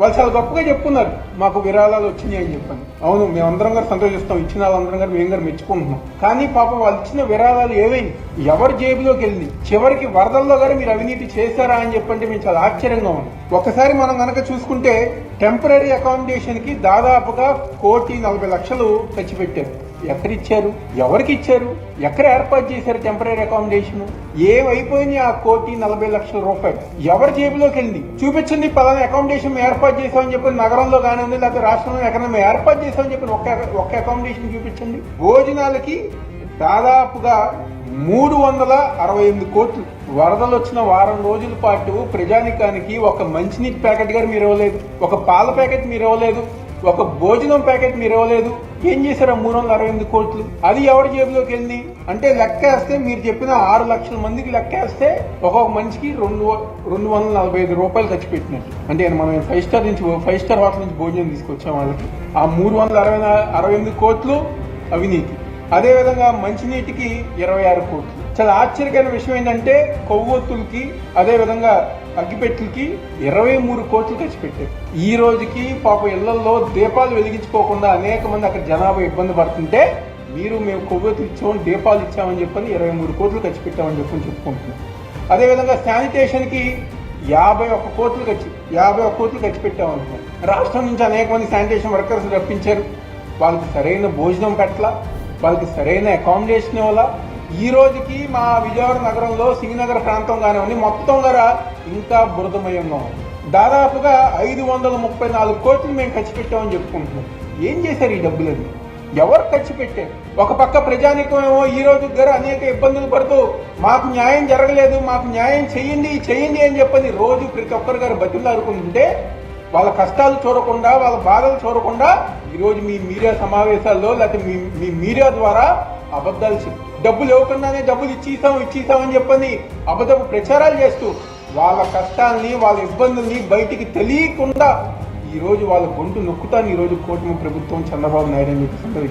వాళ్ళు చాలా గొప్పగా చెప్పుకున్నారు. మాకు విరాళాలు వచ్చినాయి అని చెప్పాను. అవును మేమందరం గారు సంతోషిస్తాం. ఇచ్చిన వాళ్ళందరం గారు మేము గారు మెచ్చుకుంటున్నాం. కానీ పాపం వాళ్ళు ఇచ్చిన విరాళాలు ఏవైంది? ఎవరి జేబులోకి వెళ్ళింది? చివరికి వరదల్లో గారు మీరు అవినీతి చేశారా అని చెప్పంటే మేము చాలా ఆశ్చర్యంగా ఉన్నాం. ఒకసారి మనం గనక చూసుకుంటే టెంపరీ అకామిడేషన్కి దాదాపుగా కోటి నలభై లక్షలు ఖర్చు పెట్టారు. ఎక్కడ ఇచ్చారు ఎవరికి ఇచ్చారు ఎక్కడ ఏర్పాటు చేశారు టెంపరీ అకామిడేషన్ ఏమైపోయింది ఆ కోటి నలభై లక్షల రూపాయలు? ఎవరి జేబులోకి వెళ్ళింది చూపించండి పలానా అకామిడేషన్ మేము ఏర్పాటు చేసామని చెప్పి నగరంలో కానివ్వండి లేకపోతే రాష్ట్రంలో ఎక్కడ మేము ఏర్పాటు చేసామని చెప్పి ఒక్క ఒక్క అకామిడేషన్ చూపించండి. భోజనాలకి దాదాపుగా మూడు వందల అరవై ఎనిమిది కోట్లు. వరదలు వచ్చిన వారం రోజుల పాటు ప్రజానికానికి ఒక మంచినీటి ప్యాకెట్ గారు మీరు ఇవ్వలేదు. ఒక పాల ప్యాకెట్ మీరు ఇవ్వలేదు. ఒక భోజనం ప్యాకెట్ మీరు ఇవ్వలేదు. ఏం చేశారు మూడు వందల అరవై ఎనిమిది కోట్లు? అది ఎవరి జేబులోకి వెళ్ళింది? అంటే లెక్క వేస్తే మీరు చెప్పిన ఆరు లక్షల మందికి లెక్క వేస్తే ఒక్కొక్క మనిషికి రెండు రెండు వందల నలభై ఐదు రూపాయలు ఖర్చు పెట్టినట్టు. అంటే మనం ఫైవ్ స్టార్ నుంచి ఫైవ్ స్టార్ హోటల్ నుంచి భోజనం తీసుకొచ్చాం వాళ్ళకి. ఆ మూడు వందల అరవై అరవై ఎనిమిది కోట్లు అవినీతి. అదేవిధంగా మంచినీటికి ఇరవై ఆరు కోట్లు. చాలా ఆశ్చర్యకరమైన విషయం ఏంటంటే కొవ్వొత్తులకి అదేవిధంగా అగ్గిపెట్టులకి ఇరవై మూడు కోట్లు ఖర్చు పెట్టారు. ఈ రోజుకి పాప ఇళ్ళలో దీపాలు వెలిగించుకోకుండా అనేక మంది అక్కడ జనాభా ఇబ్బంది పడుతుంటే మీరు మేము కొవ్వొత్తులు ఇచ్చామని దీపాలు ఇచ్చామని చెప్పని ఇరవై మూడు కోట్లు ఖర్చు పెట్టామని చెప్పని చెప్పుకుంటున్నాం. అదేవిధంగా శానిటేషన్కి యాభై ఒక్క కోట్లు ఖర్చు యాభై ఒక్క కోట్లు ఖర్చు పెట్టామనుకున్నాం రాష్ట్రం నుంచి అనేక మంది శానిటేషన్ వర్కర్స్ రప్పించారు. వాళ్ళకి సరైన భోజనం పెట్టాల వాళ్ళకి సరైన అకామిడేషన్ ఇవ్వాలా ఈ రోజుకి మా విజయవాడ నగరంలో సింగనగర్ ప్రాంతం కానివ్వండి మొత్తం కూడా ఇంకా బురదమయంగా ఉంది. దాదాపుగా ఐదు వందల ముప్పై నాలుగు కోట్లు మేము ఖర్చు పెట్టామని చెప్పుకుంటున్నాం. ఏం చేశారు ఈ డబ్బులని? ఎవరు ఖర్చు పెట్టారు? ఒక పక్క ప్రజానికమేమో ఈ రోజు గారు అనేక ఇబ్బందులు పడుతూ మాకు న్యాయం జరగలేదు మాకు న్యాయం చేయండి చేయండి అని చెప్పని రోజు ప్రతి ఒక్కరు గారు బతులాడుకుంటుంటే వాళ్ళ కష్టాలు చూడకుండా వాళ్ళ బాధలు చూడకుండా ఈరోజు మీ మీడియా సమావేశాల్లో లేకపోతే మీ మీ మీడియా ద్వారా అబద్ధాలు చెప్పు డబ్బులు ఇవ్వకుండానే డబ్బులు ఇచ్చేసాం ఇచ్చేసామని చెప్పని అబద్ధపు ప్రచారాలు చేస్తూ వాళ్ళ కష్టాలని వాళ్ళ ఇబ్బందుల్ని బయటికి తెలియకుండా ఈరోజు వాళ్ళ గొంతు నొక్కుతాను. ఈ రోజు కూటమి ప్రభుత్వం చంద్రబాబు నాయుడు అని చెప్పి సంగతి